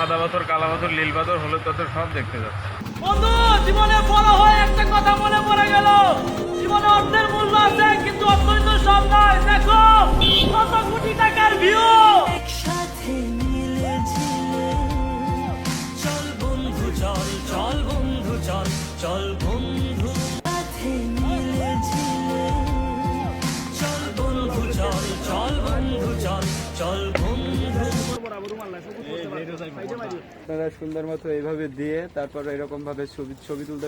সাদা পাথর কালা পাথর নীল পাথর হলুদ পাথর সব দেখতে যাচ্ছে। বন্ধু, জীবনে বড় হয়ে একটা কথা মনে পড়ে গেল। জীবনে অর্থের মূল্য আছে, কিন্তু অর্থ সব নয় দেখো, কত কোটি টাকার ভিউ আপনারা সুন্দর মতো এইভাবে দিয়ে তারপর এরকম ভাবে ছবি ছবি তুলতে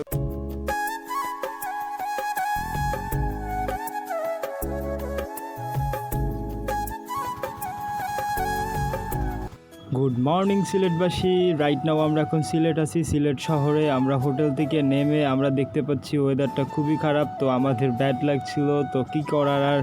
গুড মর্নিং সিলেটবাসী রাইট নাও আমরা এখন সিলেট আছি সিলেট শহরে। আমরা হোটেল থেকে নেমে আমরা দেখতে পাচ্ছি ওয়েদারটা খুবই খারাপ, তো আমাদের ব্যাড লাগছিল, তো কি করার আর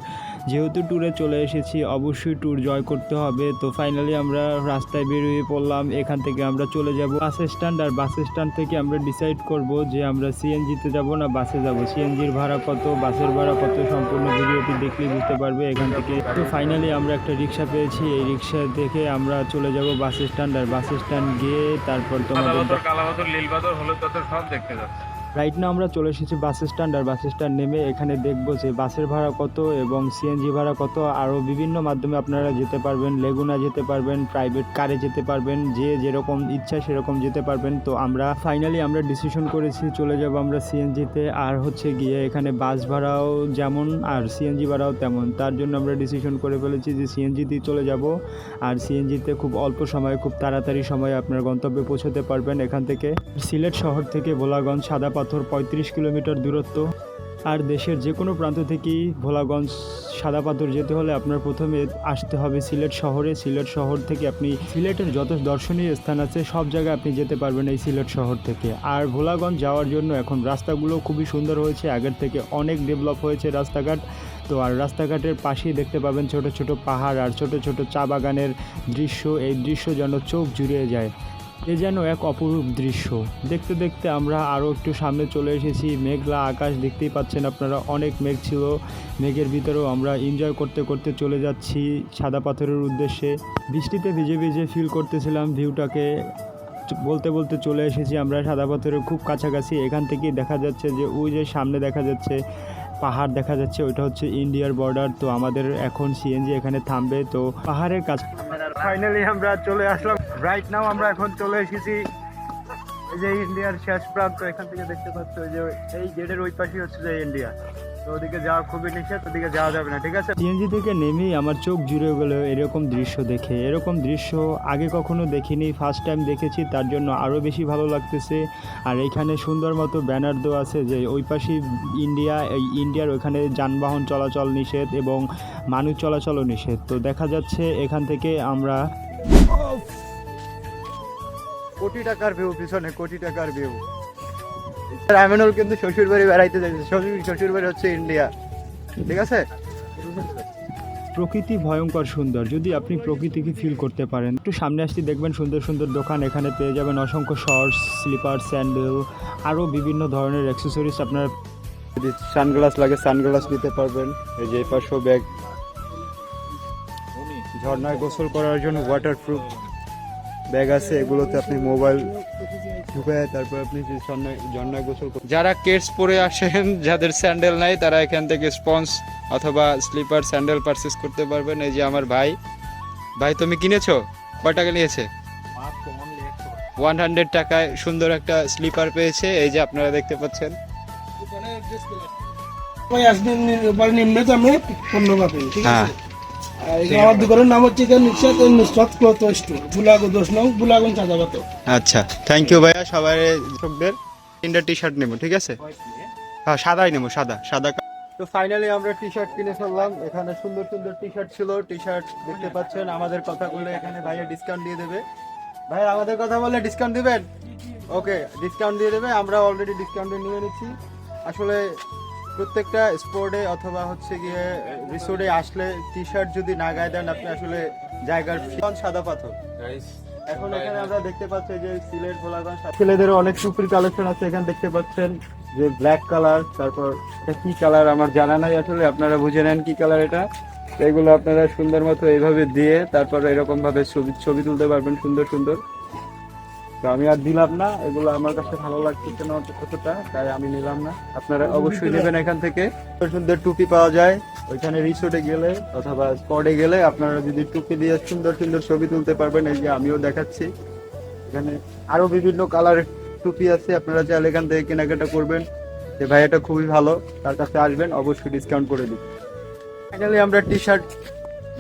যেহেতু ট্যুরে চলে এসেছি অবশ্যই ট্যুর জয় করতে হবে। তো ফাইনালি আমরা রাস্তায় বেরিয়ে পড়লাম এখান থেকে আমরা চলে যাব বাস স্ট্যান্ড আর বাস স্ট্যান্ড থেকে আমরা ডিসাইড করব যে আমরা সিএনজিতে যাব না বাসে যাব। সিএনজির ভাড়া কত বাসের ভাড়া কত সম্পূর্ণ ভিডিওটি দেখলে বুঝতে পারবে এখান থেকে। তো ফাইনালি আমরা একটা রিক্সা পেয়েছি এই রিক্সা দেখে আমরা চলে যাব বাস স্ট্যান্ড আর বাস স্ট্যান্ড গিয়ে তারপর তোমাদের পাথর কালা পাথর নীল পাথর হলুদ সব দেখতে যাচ্ছে। রাইট না আমরা চলে এসেছি বাস স্ট্যান্ড আর বাস স্ট্যান্ড নেমে এখানে দেখব যে বাসের ভাড়া কত এবং সিএনজি ভাড়া কত। আরও বিভিন্ন মাধ্যমে আপনারা যেতে পারবেন লেগুনা যেতে পারবেন প্রাইভেট কারে যেতে পারবেন, যে যেরকম ইচ্ছা সেরকম যেতে পারবেন। তো আমরা ফাইনালি আমরা ডিসিশন করেছি চলে যাব আমরা সিএনজিতে আর হচ্ছে গিয়ে এখানে বাস ভাড়াও যেমন আর সিএনজি ভাড়াও তেমন। তার জন্য আমরা ডিসিশন করে ফেলেছি যে সিএনজিতেই চলে যাব। আর সিএনজিতে খুব অল্প সময়ে, খুব তাড়াতাড়ি সময়ে আপনার গন্তব্যে পৌঁছতে পারবেন এখান থেকে। সিলেট শহর থেকে ভোলাগঞ্জ সাদা পাথর পঁয়ত্রিশ কিলোমিটার দূরত্ব। আর দেশের যে কোনো প্রান্ত থেকেই ভোলাগঞ্জ সাদা পাথর যেতে হলে আপনার প্রথমে আসতে হবে সিলেট শহরে। সিলেট শহর থেকে আপনি, সিলেটের যত দর্শনীয় স্থান আছে, সব জায়গায় আপনি যেতে পারবেন এই সিলেট শহর থেকে। আর ভোলাগঞ্জ যাওয়ার জন্য এখন রাস্তাগুলো খুবই সুন্দর হয়েছে। আগের থেকে অনেক ডেভেলপ হয়েছে রাস্তাঘাট। তো আর রাস্তাঘাটের পাশেই দেখতে পাবেন ছোট ছোট পাহাড় আর ছোট ছোট চা বাগানের দৃশ্য। এই দৃশ্য যেন চোখ জুড়িয়ে যায়। এ যেন এক অপরূপ দৃশ্য। দেখতে দেখতে আমরা আরও একটু সামনে চলে এসেছি। মেঘলা আকাশ দেখতেই পাচ্ছেন আপনারা, অনেক মেঘ ছিল। মেঘের ভিতরেও আমরা এনজয় করতে করতে চলে যাচ্ছি সাদা পাথরের উদ্দেশ্যে। বৃষ্টিতে ভিজে ভিজে ফিল করতেছিলাম ভিউটাকে বলতে বলতে চলে এসেছি আমরা সাদা পাথরের খুব কাছাকাছি। এখান থেকেই দেখা যাচ্ছে যে ওই যে সামনে দেখা যাচ্ছে, পাহাড় দেখা যাচ্ছে, ওইটা হচ্ছে ইন্ডিয়ার বর্ডার তো আমাদের এখন সিএনজি এখানে থামবে। তো পাহাড়ের কাছে ফাইনালি আমরা চলে আসলাম। রাইট নাও আমরা এখন চলে এসেছি এই যে ইন্ডিয়ার শেষ প্রান্ত, এখান থেকে দেখতে পাচ্ছ যে এই গেটের ওই পাশেই হচ্ছে যে ইন্ডিয়া তো ওদিকে যাওয়া খুবই নিষেধ ওদিকে যাওয়া যাবে না ঠিক আছে? সিএনজি থেকে নেমেই আমার চোখ জুড়ে গেল এরকম দৃশ্য দেখে। এরকম দৃশ্য আগে কখনো দেখিনি ফার্স্ট টাইম দেখেছি তার জন্য আরও বেশি ভালো লাগতেছে। আর এইখানে সুন্দর মতো ব্যানার দেওয়া আছে যে ওই পাশে ইন্ডিয়া এই ইন্ডিয়ার ওইখানে যানবাহন চলাচল নিষেধ এবং মানুষ চলাচলও নিষেধ। তো দেখা যাচ্ছে এখান থেকে আমরা কোটি টাকার ভিউ পিছনে কোটি টাকার ভিউ আমিনুল কিন্তু শ্বশুর বাড়ি বেড়াইতে যাচ্ছে শ্বশুর শ্বশুর বাড়ি হচ্ছে ইন্ডিয়া। ঠিক আছে? প্রকৃতি ভয়ঙ্কর সুন্দর। যদি আপনি প্রকৃতিকে ফিল করতে পারেন একটু সামনে আসতে দেখবেন সুন্দর সুন্দর দোকান। এখানে পেয়ে যাবেন অসংখ্য শর্টস স্লিপার স্যান্ডেল আরও বিভিন্ন ধরনের অ্যাক্সেসরিজ আপনার যদি সানগ্লাস লাগে সানগ্লাস নিতে পারবেন। এই যে পাঁচশো ব্যাগ ঝর্ণায় গোসল করার জন্য ওয়াটারপ্রুফ ব্যাগ আছে এগুলোতে আপনি মোবাইল ঢুকায় তারপর আপনি ঝর্ণায় গোসল যারা কেটস পরে আসেন যাদের স্যান্ডেল নাই তারা এখান থেকে স্পঞ্জ অথবা স্লিপার স্যান্ডেল পারচেস করতে পারবেন। এই যে আমার ভাই। ভাই তুমি কিনেছো? কয় টাকা নিয়েছে? ওয়ান হান্ড্রেড টাকায় সুন্দর একটা স্লিপার পেয়েছে। এই যে আপনারা দেখতে পাচ্ছেন। ওই আসবেন পণ্য পাবেন ঠিক হ্যাঁ আছে? আর এই আমার দোকানের নাম হচ্ছে নিঃশ্বাস নুসরাত ক্লথ স্টোর বুলাগো দোষ নং বুলাগন চাঁদাবাত আচ্ছা থ্যাংক ইউ ভাইয়া সবাই দর্শকদের তিনটা টি শার্ট নেব ঠিক আছে? হ্যাঁ সাদাই নেব সাদা সাদা তো ফাইনালি আমরা টি শার্ট কিনে ফেললাম। এখানে সুন্দর সুন্দর টি শার্ট ছিল টি শার্ট দেখতে পাচ্ছেন আমাদের কথা বলে এখানে ভাইয়া ডিসকাউন্ট দিয়ে দেবে। ভাই আমাদের কথা বলে ডিসকাউন্ট দিবেন? ওকে ডিসকাউন্ট দিয়ে দেবে আমরা অলরেডি ডিসকাউন্টে নিয়ে নিচ্ছি। আসলে প্রত্যেকটা স্পোর্টে অথবা হচ্ছে গিয়ে রিসোর্টে আসলে টি শার্ট যদি না গায়ে দেন আপনি আসলে জায়গার ফিরন সাদা পাথর। এখন এখানে আমরা দেখতে পাচ্ছি যে সিলেট গোলাগঞ্জ ছেলেদেরও অনেক সুপ্রি কালেকশন আছে এখানে দেখতে পাচ্ছেন যে ব্ল্যাক কালার তারপর এটা কি কালার আমার জানা নাই আসলে আপনারা বুঝে নেন কি কালার এটা। এগুলো আপনারা সুন্দর মতো এইভাবে দিয়ে তারপর এরকম ভাবে ছবি ছবি তুলতে পারবেন সুন্দর সুন্দর। তো আমি আর দিলাম না এগুলো আমার কাছে ভালো লাগতেছে না কতটা তাই আমি নিলাম না। আপনারা অবশ্যই নেবেন এখান থেকে। সুন্দর সুন্দর টুপি পাওয়া যায়। ওইখানে রিসোর্টে গেলে অথবা স্পটে গেলে আপনারা যদি টুপি দিয়ে সুন্দর সুন্দর ছবি তুলতে পারবেন এই যে আমিও দেখাচ্ছি। এখানে আরও বিভিন্ন কালারের টুপি আছে আপনারা চাইলে এখান থেকে কেনাকাটা করবেন। যে ভাই এটা খুবই ভালো। তার কাছে আসবেন অবশ্যই ডিসকাউন্ট করে দিই ফাইনালি আমরা টি শার্ট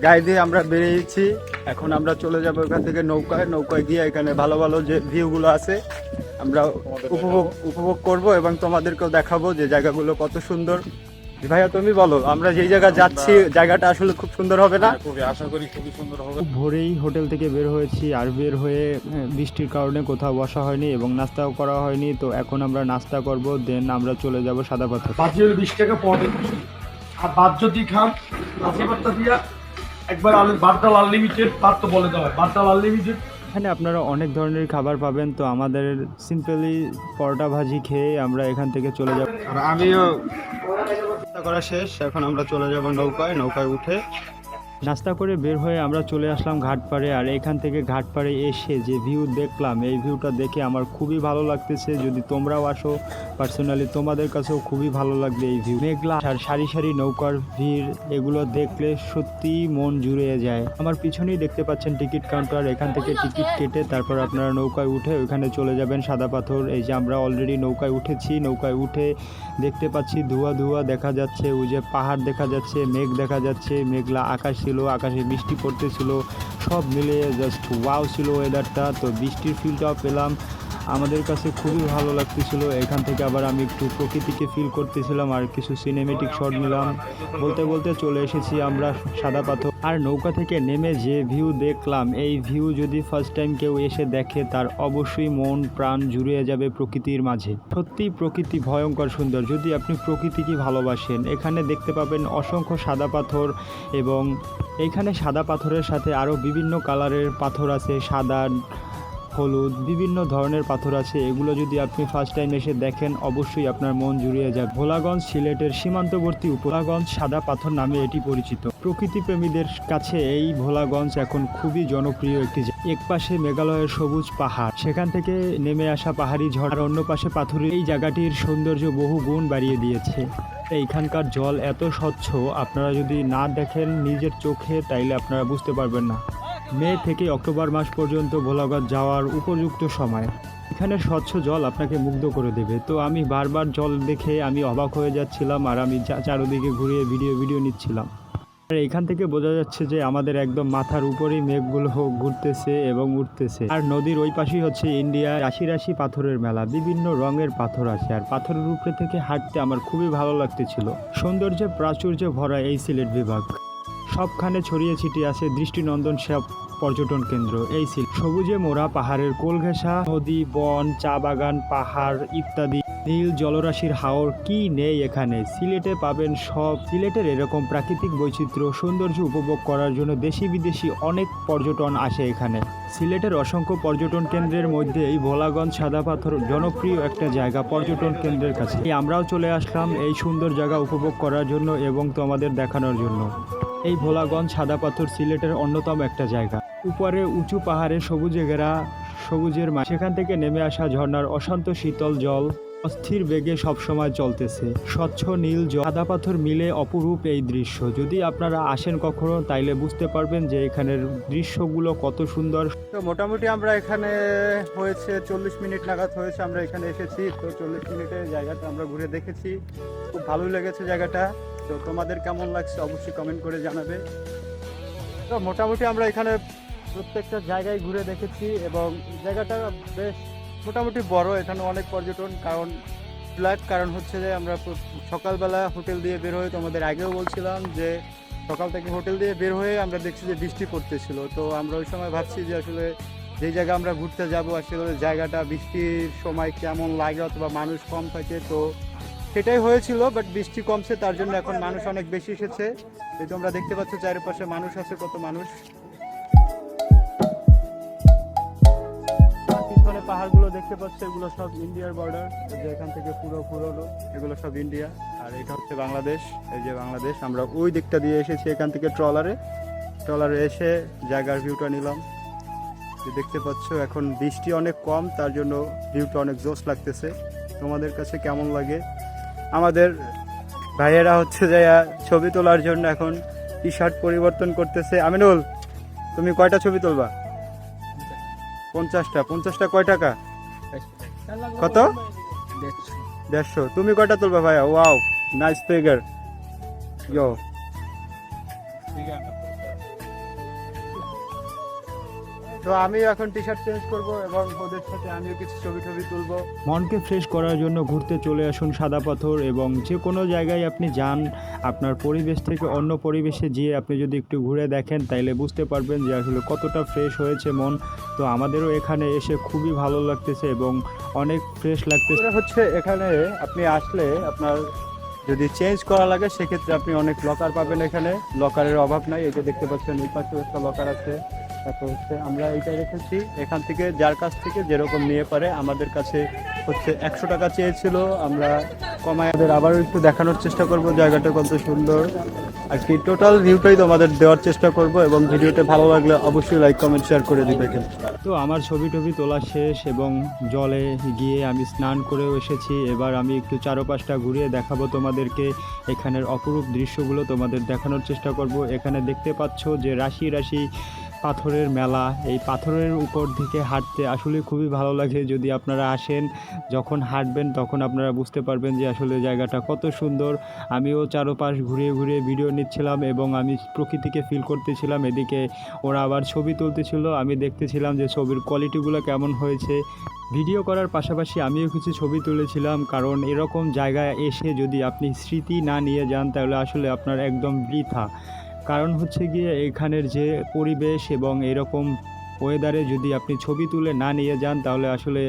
গায়ে দিয়ে আমরা বেরিয়েছি। এখন আমরা চলে যাব এখান থেকে নৌকায়। নৌকায় গিয়ে এখানে ভালো ভালো যে ভিউগুলো আছে আমরা উপভোগ উপভোগ করব এবং তোমাদেরকেও দেখাবো যে জায়গাগুলো কত সুন্দর। ভাইয়া তুমি বলো আমরা যেই জায়গা যাচ্ছি জায়গাটা আসলে খুব সুন্দর হবে না? খুবই আশা করি খুবই সুন্দর হবে। খুব ভোরেই হোটেল থেকে বের হয়েছি আর বের হয়ে হ্যাঁ, বৃষ্টির কারণে কোথাও বসা হয়নি এবং নাস্তাও করা হয়নি। তো এখন আমরা নাস্তা করব দেন আমরা চলে যাব সাদা পাথর। বাজি হলে বিশ টাকা পড়ে আর বাদ যদি খান পাত্তা দিয়া একবার বারডাল আনলিমিটেড তার তো বলে দেওয়া হয় বারডাল আনলিমিটেড এখানে আপনারা অনেক ধরনের খাবার পাবেন তো আমাদের সিম্পলি পরোটা ভাজি খেয়ে আমরা এখান থেকে চলে যাব। আর আমিও করা শেষ এখন আমরা চলে যাব নৌকায় নৌকায় উঠে নাস্তা করে বের হয়ে আমরা চলে আসলাম ঘাটপাড়ে আর এখান থেকে ঘাটপাড়ে এসে যে ভিউ দেখলাম, এই ভিউটা দেখে আমার খুবই ভালো লাগতেছে। যদি তোমরাও আসো পার্সোনালি তোমাদের কাছেও খুবই ভালো লাগবে এই ভিউ। মেঘলা আর সারি সারি নৌকার ভিড়, এগুলো দেখলে সত্যি মন জুড়ে যায়। আমার পিছনেই দেখতে পাচ্ছেন টিকিট কাউন্টার, এখান থেকে টিকিট কেটে তারপর আপনারা নৌকায় উঠে ওইখানে চলে যাবেন সাদা পাথর। এই যে আমরা অলরেডি নৌকায় উঠেছি, নৌকায় উঠে দেখতে পাচ্ছি ধোয়া ধোয়া দেখা যাচ্ছে, ওই যে পাহাড় দেখা যাচ্ছে, মেঘ দেখা যাচ্ছে, মেঘলা আকাশ ছিল আকাশে বৃষ্টি পড়তেছিল সব মিলিয়ে জাস্ট ওয়াও ছিল ওয়েদারটা তো বৃষ্টির ফিলটাও পেলাম। আমাদের কাছে খুবই ভালো লাগতেছিল। এখান থেকে আবার আমি একটু প্রকৃতিকে ফিল করতেছিলাম আর কিছু সিনেমেটিক শট নিলাম। বলতে বলতে চলে এসেছি আমরা সাদা পাথর। আর নৌকা থেকে নেমে যে ভিউ দেখলাম, এই ভিউ যদি ফার্স্ট টাইম কেউ এসে দেখে, তার অবশ্যই মন, প্রাণ জুড়িয়ে যাবে প্রকৃতির মাঝে। সত্যি প্রকৃতি ভয়ঙ্কর সুন্দর। যদি আপনি প্রকৃতিকে ভালোবাসেন, এখানে দেখতে পাবেন অসংখ্য সাদা পাথর এবং এখানে সাদা পাথরের সাথে আরও বিভিন্ন কালারের পাথর আছে, সাদা হলুদ, বিভিন্ন ধরনের পাথর আছে। এগুলো যদি আপনি ফার্স্ট টাইম এসে দেখেন, অবশ্যই আপনার মন জুড়িয়ে যাবে। ভোলাগঞ্জ সিলেটের সীমান্তবর্তী উপলাগঞ্জ সাদা পাথর নামে এটি পরিচিত। প্রকৃতি প্রেমীদের কাছে এই ভোলাগঞ্জ এখন খুবই জনপ্রিয় একটি এক পাশে মেঘালয়ের সবুজ পাহাড়। সেখান থেকে নেমে আসা পাহাড়ি ঝড় আর অন্য পাশে পাথরের এই জায়গাটির সৌন্দর্য বহু গুণ বাড়িয়ে দিয়েছে। এইখানকার জল এত স্বচ্ছ, আপনারা যদি না দেখেন নিজের চোখে, তাইলে আপনারা বুঝতে পারবেন না। মে থেকে অক্টোবর মাস পর্যন্ত ভোলাগঞ্জ যাওয়ার উপযুক্ত সময়। এখানে স্বচ্ছ জল আপনাকে মুগ্ধ করে দেবে। তো আমি বারবার জল দেখে আমি অবাক হয়ে যাচ্ছিলাম আর আমি চারদিকে ঘুরিয়ে ভিডিও ভিডিও নিচ্ছিলাম। আর এখান থেকে বোঝা যাচ্ছে যে আমাদের একদম মাথার উপরেই মেঘগুলো ঘুরতেছে এবং উঠতেছে। আর নদীর ওই পাশেই হচ্ছে ইন্ডিয়া। রাশি রাশি পাথরের মেলা। বিভিন্ন রঙের পাথর আছে আর পাথরের উপরে থেকে হাঁটতে আমার খুবই ভালো লাগতেছিল। সৌন্দর্যে, প্রাচুর্যে ভরা এই সিলেট বিভাগ। সবখানে ছড়িয়ে ছিটিয়ে আছে দৃষ্টিনন্দন সব পর্যটন কেন্দ্র। এই সিল সবুজে মোড়া পাহাড়ের কোলঘেঁষা নদী, বন, চা বাগান, পাহাড় ইত্যাদি। নীল জলরাশির হাওর, কি নেই এখানে? সিলেটে পাবেন সব। সিলেটের এরকম প্রাকৃতিক বৈচিত্র্য, সৌন্দর্য উপভোগ করার জন্য দেশি বিদেশি অনেক পর্যটন আসে এখানে। সিলেটের অসংখ্য পর্যটন কেন্দ্রের মধ্যে এই ভোলাগঞ্জ সাদা পাথর জনপ্রিয় একটা জায়গা পর্যটন কেন্দ্রের কাছে। আমরাও চলে আসলাম এই সুন্দর জায়গা উপভোগ করার জন্য এবং তোমাদের দেখানোর জন্য। এই ভোলাগঞ্জ সাদা পাথর সিলেটের অন্যতম একটা জায়গা। উপরে উঁচু পাহাড়ে সবুজে ঘেরা সবুজের মা সেখান থেকে নেমে আসা ঝর্ণার অশান্ত শীতল জল অস্থির বেগে সবসময় চলতেছে। স্বচ্ছ নীল জল, সাদা পাথর মিলে অপরূপ এই দৃশ্য। যদি আপনারা আসেন কখনো, তাইলে বুঝতে পারবেন যে এখানের দৃশ্যগুলো কত সুন্দর। তো মোটামুটি আমরা এখানে হয়েছে চল্লিশ মিনিট নাগাদ হয়েছে, আমরা এখানে এসেছি। তো চল্লিশ মিনিটের জায়গাটা আমরা ঘুরে দেখেছি। খুব ভালোই লেগেছে জায়গাটা। তো তোমাদের কেমন লাগছে অবশ্যই কমেন্ট করে জানাবে। তো মোটামুটি আমরা এখানে প্রত্যেকটা জায়গায় ঘুরে দেখেছি এবং জায়গাটা বেশ মোটামুটি বড়, এখানে অনেক পর্যটন। কারণ ব্ল্যাক কারণ হচ্ছে যে আমরা সকালবেলা হোটেল দিয়ে বের হয়ে তোমাদের আগেও বলছিলাম যে সকাল থেকে হোটেল দিয়ে বের হয়ে আমরা দেখছি যে বৃষ্টি পড়তেছিল। তো আমরা ওই সময় ভাবছি যে আসলে যেই জায়গা আমরা ঘুরতে যাব, আসলে জায়গাটা বৃষ্টির সময় কেমন লাগে অথবা মানুষ কম থাকে, তো সেটাই হয়েছিল বাট বৃষ্টি কমছে, তার জন্য এখন মানুষ অনেক বেশি এসেছে। এই তোমরা দেখতে পাচ্ছ, চারিপাশে মানুষ আছে, কত মানুষ। পিছনে পাহাড়গুলো দেখতে পাচ্ছ, এগুলো সব ইন্ডিয়ার বর্ডার যে এখান থেকে পুরো পুরোনো, এগুলো সব ইন্ডিয়া। আর এটা হচ্ছে বাংলাদেশ, এই যে বাংলাদেশ, আমরা ওই দিকটা দিয়ে এসেছি এখান থেকে ট্রলারে। ট্রলারে এসে জায়গার ভিউটা নিলাম। দেখতে পাচ্ছ, এখন বৃষ্টি অনেক কম, তার জন্য ভিউটা অনেক জোশ লাগতেছে। তোমাদের কাছে কেমন লাগে? আমাদের ভাইয়েরা হচ্ছে যে ছবি তোলার জন্য এখন টি শার্ট পরিবর্তন করতেছে। আমিনুল, তুমি কয়টা ছবি তুলবা? পঞ্চাশটা। পঞ্চাশটা কয় টাকা? কত? দেড়শো। তুমি কয়টা তুলবা ভাইয়া? ওয়াও নাইস ফিগার ইয়ো তো আমি এখন টি শার্ট চেঞ্জ করব এবং ওদের সাথে আমিও কিছু ছবি টবি তুলবো। মনকে ফ্রেশ করার জন্য ঘুরতে চলে আসুন সাদা পাথর এবং যে কোনো জায়গায় আপনি যান আপনার পরিবেশ থেকে অন্য পরিবেশে গিয়ে আপনি যদি একটু ঘুরে দেখেন তাইলে বুঝতে পারবেন যে আসলে কতটা ফ্রেশ হয়েছে মন। তো আমাদেরও এখানে এসে খুবই ভালো লাগতেছে এবং অনেক ফ্রেশ লাগতেছে। হচ্ছে এখানে আপনি আসলে আপনার যদি চেঞ্জ করা লাগে সেক্ষেত্রে আপনি অনেক লকার পাবেন এখানে। লকারের অভাব নাই এই যে দেখতে পাচ্ছেন এই পাশেও একটা লকার আছে। তারপর হচ্ছে আমরা এইটা রেখেছি। এখান থেকে যার কাছ থেকে যেরকম নিয়ে পারে, আমাদের কাছে হচ্ছে একশো টাকা চেয়েছিল। আমরা কমায় আমাদের আবারও একটু দেখানোর চেষ্টা করব, জায়গাটা কত সুন্দর। আর কি টোটাল ভিউটাই তোমাদের দেওয়ার চেষ্টা করব এবং ভিডিওটা ভালো লাগলে অবশ্যই লাইক কমেন্ট শেয়ার করে দিবে তো আমার ছবি টবি তোলা শেষ এবং জলে গিয়ে আমি স্নান করেও এসেছি। এবার আমি একটু চারপাশটা ঘুরিয়ে দেখাবো তোমাদেরকে। এখানের অপরূপ দৃশ্যগুলো তোমাদের দেখানোর চেষ্টা করব। এখানে দেখতে পাচ্ছ যে রাশি রাশি পাথরের মেলা, এই পাথরের উপর দিকে হাঁটতে আসলে খুবই ভালো লাগে। যদি আপনারা আসেন, যখন হাঁটবেন, তখন আপনারা বুঝতে পারবেন যে আসলে জায়গাটা কত সুন্দর। আমিও চারপাশ ঘুরিয়ে ঘুরিয়ে ভিডিও নিচ্ছিলাম এবং আমি প্রকৃতিকে ফিল করতেছিলাম। এদিকে ওরা আবার ছবি তুলতেছিল, আমি দেখতেছিলাম যে ছবির কোয়ালিটিগুলো কেমন হয়েছে। ভিডিও করার পাশাপাশি আমিও কিছু ছবি তুলেছিলাম, কারণ এরকম জায়গায় এসে যদি আপনি স্মৃতি না নিয়ে যান, তাহলে আসলে আপনার একদম বৃথা। কারণ হচ্ছে গিয়ে এখানের যে পরিবেশ এবং এরকম ওয়েদারে যদি আপনি ছবি তুলে না নিয়ে যান, তাহলে আসলে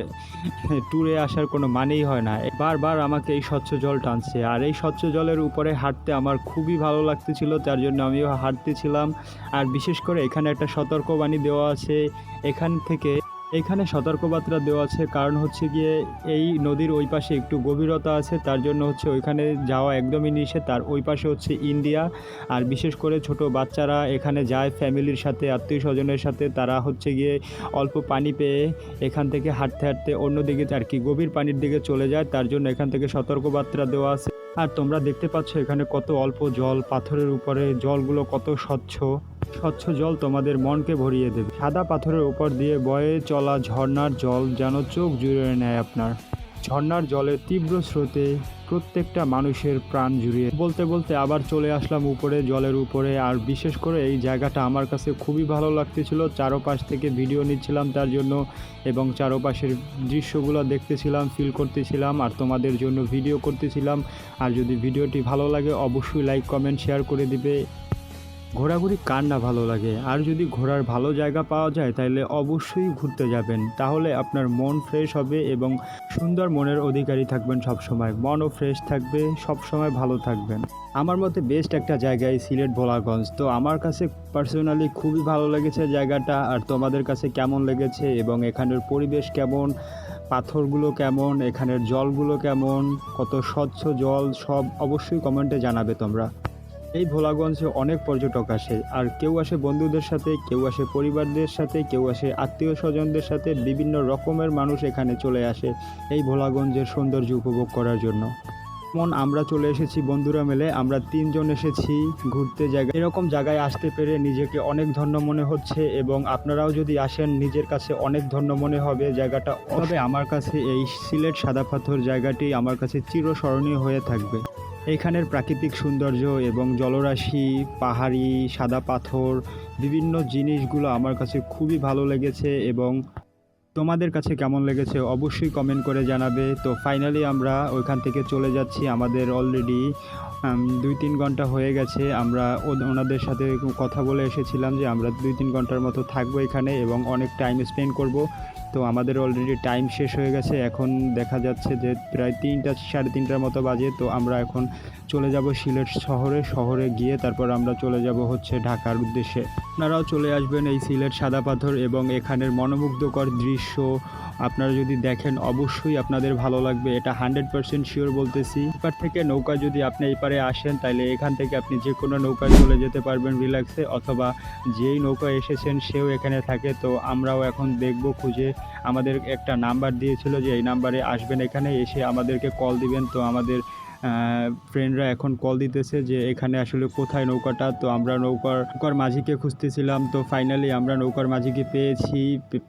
ট্যুরে আসার কোনো মানেই হয় না। বারবার আমাকে এই স্বচ্ছ জল টানছে। আর এই স্বচ্ছ জলের উপরে হাঁটতে আমার খুবই ভালো লাগতেছিল, তার জন্য আমিও হাঁটতেছিলাম। আর বিশেষ করে এখানে একটা সতর্কবাণী দেওয়া আছে, এখান থেকে এখানে সতর্কবার্তা দেওয়া আছে। কারণ হচ্ছে গিয়ে এই নদীর ওই পাশে একটু গভীরতা আছে, তার জন্য হচ্ছে ওইখানে যাওয়া একদমই নিষেধ। তার ওই পাশে হচ্ছে ইন্ডিয়া। আর বিশেষ করে ছোট বাচ্চারা এখানে যায় ফ্যামিলির সাথে আত্মীয় স্বজনের সাথে। তারা হচ্ছে গিয়ে অল্প পানি পেয়ে এখান থেকে হাঁটতে হাঁটতে অন্যদিকে আর কি গভীর পানির দিকে চলে যায়। তার জন্য এখান থেকে সতর্কবার্তা দেওয়া আছে। আর তোমরা দেখতে পাচ্ছ এখানে কত অল্প জল, পাথরের উপরে জলগুলো কত স্বচ্ছ। স্বচ্ছ জল তোমাদের মনকে ভরিয়ে দেবে। সাদা পাথরের উপর দিয়ে বয়ে চলা ঝর্নার জল যেন চোখ জুড়ে নেয় আপনার। ঝর্ণার জলের তীব্র স্রোতে প্রত্যেকটা মানুষের প্রাণ জুড়িয়ে বলতে বলতে আবার চলে আসলাম উপরে, জলের উপরে। আর বিশেষ করে এই জায়গাটা আমার কাছে খুবই ভালো লাগতেছিল। চারোপাশ থেকে ভিডিও নিচ্ছিলাম তার জন্য এবং চারোপাশের দৃশ্যগুলো দেখতেছিলাম ফিল করতেছিলাম আর তোমাদের জন্য ভিডিও করতেছিলাম। আর যদি ভিডিওটি ভালো লাগে, অবশ্যই লাইক কমেন্ট শেয়ার করে দিবে। ঘোরাঘুরি কার না ভালো লাগে? আর যদি ঘোরার ভালো জায়গা পাওয়া যায় তাহলে অবশ্যই ঘুরতে যাবেন। তাহলে আপনার মন ফ্রেশ হবে এবং সুন্দর মনের অধিকারী থাকবেন সব সময় মনও ফ্রেশ থাকবে সব সময় ভালো থাকবেন। আমার মতে বেস্ট একটা জায়গায় সিলেট ভোলাগঞ্জ। তো আমার কাছে পার্সোনালি খুবই ভালো লেগেছে জায়গাটা। আর তোমাদের কাছে কেমন লেগেছে? এবং এখানের পরিবেশ কেমন? পাথরগুলো কেমন? এখানের জলগুলো কেমন? কত স্বচ্ছ জল? সব অবশ্যই কমেন্টে জানাবে তোমরা। এই ভোলাগঞ্জে অনেক পর্যটক আসে, আর কেউ আসে বন্ধুদের সাথে, কেউ আসে পরিবারদের সাথে, কেউ আসে আত্মীয় স্বজনদের সাথে, বিভিন্ন রকমের মানুষ এখানে চলে আসে এই ভোলাগঞ্জের সৌন্দর্য উপভোগ করার জন্য। যেমন আমরা চলে এসেছি বন্ধুরা মিলে, আমরা তিনজন এসেছি ঘুরতে জায়গা এরকম জায়গায় আসতে পেরে নিজেকে অনেক ধন্য মনে হচ্ছে এবং আপনারাও যদি আসেন, নিজের কাছে অনেক ধন্য মনে হবে জায়গাটা। তবে আমার কাছে এই সিলেট সাদা পাথর জায়গাটি আমার কাছে চিরস্মরণীয় হয়ে থাকবে। এখানের প্রাকৃতিক সৌন্দর্য এবং জলরাশি, পাহাড়ি, সাদা পাথর, বিভিন্ন জিনিসগুলো আমার কাছে খুবই ভালো লেগেছে এবং তোমাদের কাছে কেমন লেগেছে অবশ্যই কমেন্ট করে জানাবে। তো ফাইনালি আমরা ওইখান থেকে চলে যাচ্ছি আমাদের অলরেডি দুই তিন ঘণ্টা হয়ে গেছে। আমরা ওনাদের সাথে কথা বলে এসেছিলাম যে আমরা দুই তিন ঘণ্টার মতো থাকব এখানে এবং অনেক টাইম স্পেন্ড করব। তো আমাদের অলরেডি টাইম শেষ হয়ে গেছে। এখন দেখা যাচ্ছে যে প্রায় তিনটা, সাড়ে তিনটার মতো বাজে। তো আমরা এখন চলে যাব সিলেট শহরে। শহরে গিয়ে তারপর আমরা চলে যাব হচ্ছে ঢাকার উদ্দেশ্যে। আপনারাও চলে আসবেন এই সিলেট সাদা পাথর এবং এখানের মনোমুগ্ধকর দৃশ্য। আপনারা যদি দেখেন, অবশ্যই আপনাদের ভালো লাগবে। এটা হান্ড্রেড পার্সেন্ট শিওর বলতেছি। এপার থেকে নৌকা যদি আপনি এপারে আসেন তাহলে এখান থেকে আপনি যে কোনো নৌকায় চলে যেতে পারবেন রিল্যাক্সে, অথবা যেই নৌকা এসেছেন, সেও এখানে থাকে। তো আমরাও এখন দেখব, খুঁজে। আমাদের একটা নাম্বার দিয়েছিল যে, এই নাম্বারে আসবেন এখানে, এসে আমাদেরকে কল দিবেন। তো আমাদের ফ্রেন্ডরা এখন কল দিতেছে যে, এখানে আসলে কোথায় নৌকাটা? তো আমরা নৌকার নৌকার মাঝিকে খুঁজতেছিলাম। তো ফাইনালি আমরা নৌকার মাঝিকে পেয়েছি।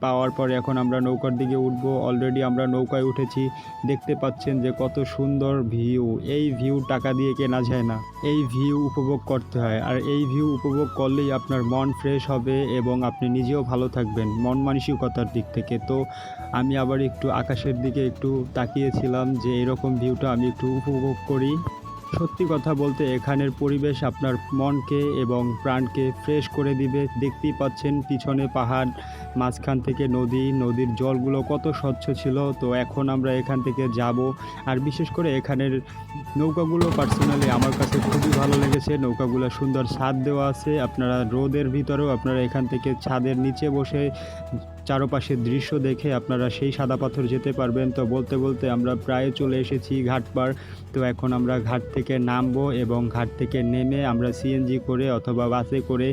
পাওয়ার পরে এখন আমরা নৌকার দিকে উঠবো। অলরেডি আমরা নৌকায় উঠেছি। দেখতে পাচ্ছেন যে, কত সুন্দর ভিউ এই ভিউ টাকা দিয়ে কেনা যায় না। এই ভিউ উপভোগ করতে হয়। আর এই ভিউ উপভোগ করলেই আপনার মন ফ্রেশ হবে এবং আপনি নিজেও ভালো থাকবেন মন মানসিকতার দিক থেকে। তো আমি আবার একটু আকাশের দিকে একটু তাকিয়েছিলাম যে, এরকম ভিউটা আমি একটু উপভোগ করি। সত্যি কথা বলতে এখানের পরিবেশ আপনার মনকে এবং প্রাণকে ফ্রেশ করে দিবে। দেখতেই পাচ্ছেন পিছনে পাহাড়, মাঝখান থেকে নদী, নদীর জলগুলো কত স্বচ্ছ ছিল। তো এখন আমরা এখান থেকে যাব। আর বিশেষ করে এখানের নৌকাগুলো পার্সোনালি আমার কাছে খুবই ভালো লেগেছে। নৌকাগুলো সুন্দর ছাদ দেওয়া আছে। আপনারা রোদের ভিতরেও আপনারা এখান থেকে ছাদের নিচে বসে চারপাশের দৃশ্য দেখে আপনারা সেই সাদা পাথর যেতে পারবেন। তো বলতে বলতে আমরা প্রায় চলে এসেছি ঘাটপার তো এখন আমরা ঘাট থেকে নামবো এবং ঘাট থেকে নেমে আমরা সিএনজি করে অথবা বাসে করে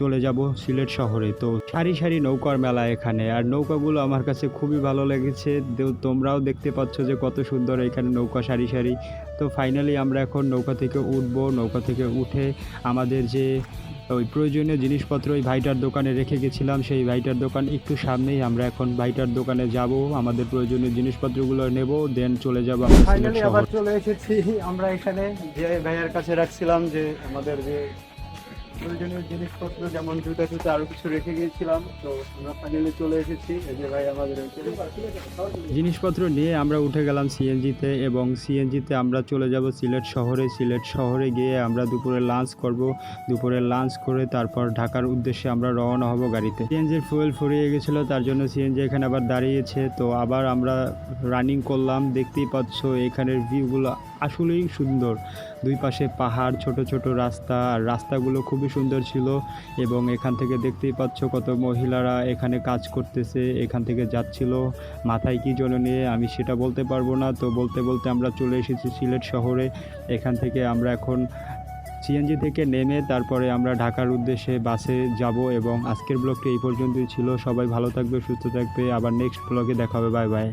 চলে যাব সিলেট শহরে। তো সারি সারি নৌকার মেলা এখানে। আর নৌকাগুলো আমার কাছে খুবই ভালো লেগেছে। তোমরাও দেখতে পাচ্ছ যে কত সুন্দর এখানে নৌকা সারি সারি। তো ফাইনালি আমরা এখন নৌকা থেকে উঠবো। নৌকা থেকে উঠে আমাদের যে ওই প্রয়োজনীয় জিনিসপত্র ওই ভাইটার দোকানে রেখে গেছিলাম সেই ভাইটার দোকান একটু সামনেই। আমরা এখন ভাইটার দোকানে যাব আমাদের প্রয়োজনীয় জিনিসপত্রগুলো নেব দেন চলে যাব আমরা সিলেট শহর। চলে এসেছি। আমরা এখানে যে ভাইয়ার কাছে রাখছিলাম যে আমাদের যে প্রয়োজনীয় জিনিসপত্র, যেমন জুতা টুতা আরও কিছু রেখে গিয়েছিলাম। তো আমরা ফাইনালি চলে এসেছি। এই যে ভাই আমাদের জিনিসপত্র নিয়ে আমরা উঠে গেলাম সিএনজিতে এবং সিএনজিতে আমরা চলে যাব সিলেট শহরে। সিলেট শহরে গিয়ে আমরা দুপুরে লাঞ্চ করব। দুপুরে লাঞ্চ করে তারপর ঢাকার উদ্দেশ্যে আমরা রওনা হব গাড়িতে। সিএনজির ফুয়েল ফুরিয়ে গেছিল তার জন্য সিএনজি এখানে আবার দাঁড়িয়েছে। তো আবার আমরা রানিং করলাম। দেখতেই পাচ্ছ এখানের ভিউগুলো আসলেই সুন্দর। দুই পাশে পাহাড়, ছোট ছোট রাস্তা, আর রাস্তাগুলো খুবই সুন্দর ছিল এবং এখান থেকে দেখতেই পাচ্ছ কত মহিলারা এখানে কাজ করতেছে, এখান থেকে যাচ্ছিল। মাথায় কি জন্য নিয়ে আমি সেটা বলতে পারব না। তো বলতে বলতে আমরা চলে এসেছি সিলেট শহরে। এখান থেকে আমরা এখন সিএনজি থেকে নেমে তারপরে আমরা ঢাকার উদ্দেশ্যে বাসে যাব এবং আজকের ব্লগটি এই পর্যন্তই ছিল। সবাই ভালো থাকবে, সুস্থ থাকবে। আবার নেক্সট ব্লগে দেখা হবে বাই বাই